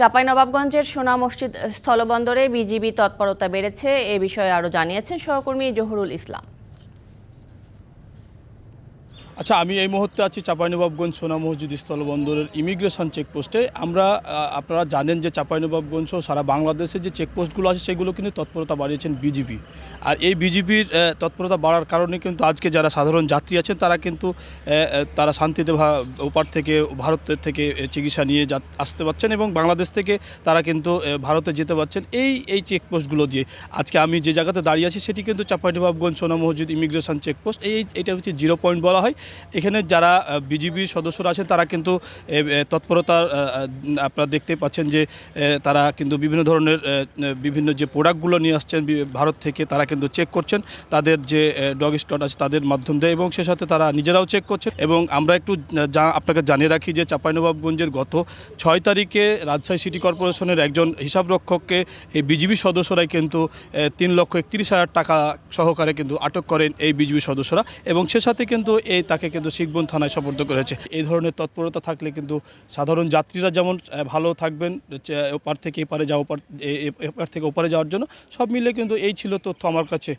চাঁপাইনবাবগঞ্জের সোনা মসজিদ স্থলবন্দরে বিজিবি তৎপরতা বেড়েছে এ বিষয়ে আরও জানিয়েছেন সহকর্মী জহুরুল ইসলাম। আচ্ছা আমি এই মুহূর্তে আছি চাঁপাইনবাবগঞ্জ সোনা মসজিদ স্থলবন্দরের ইমিগ্রেশন চেকপোস্টে। আমরা আপনারা জানেন যে চাঁপাইনবাবগঞ্জ সহ সারা বাংলাদেশে যে চেকপোস্টগুলো আছে, সেগুলো কিন্তু তৎপরতা বাড়িয়েছেন বিজিবি। আর এই বিজিবির তৎপরতা বাড়ার কারণে কিন্তু আজকে যারা সাধারণ যাত্রী আছেন, তারা কিন্তু তারা শান্তিতে ওপার থেকে, ভারতের থেকে চিকিৎসা নিয়ে আসতে পারছেন এবং বাংলাদেশ থেকে তারা কিন্তু ভারতে যেতে পারছেন। এই এই চেকপোস্টগুলো দিয়ে আজকে আমি যে জায়গাতে দাঁড়িয়ে আছি, সেটি কিন্তু চাঁপাইনবাবগঞ্জ সোনা মসজিদ ইমিগ্রেশন চেকপোস্ট। এই এটা হচ্ছে জিরো পয়েন্ট বলা হয়। এখানে যারা বিজিবির সদস্যরা আছেন, তারা কিন্তু তৎপরতার আপনারা দেখতে পাচ্ছেন যে তারা কিন্তু বিভিন্ন ধরনের বিভিন্ন যে প্রোডাক্টগুলো নিয়ে আসছেন ভারত থেকে তারা কিন্তু চেক করছেন, তাদের যে ডগ স্টট আছে তাদের মাধ্যম দিয়ে, এবং সে সাথে তারা নিজেরাও চেক করছেন, এবং আমরা একটু আপনাকে জানিয়ে রাখি যে চাঁপাইনবাবগঞ্জের গত ছয় তারিখে রাজশাহী সিটি কর্পোরেশনের একজন হিসাবরক্ষককে এই বিজিবি সদস্যরাই কিন্তু তিন লক্ষ একত্রিশ হাজার টাকা সহকারে কিন্তু আটক করেন এই বিজিবি সদস্যরা, এবং সে সাথে কিন্তু এই তাকে কিন্তু শিখবন থানায় সপর্দ করেছে। এই ধরনের তৎপরতা থাকলে কিন্তু সাধারণ যাত্রীরা যেমন ভালো থাকবেন ওপার থেকে এপারে যাওয়া ওপার এপার থেকে ওপারে যাওয়ার জন্য সব মিলে কিন্তু এই ছিল তথ্য আমার কাছে।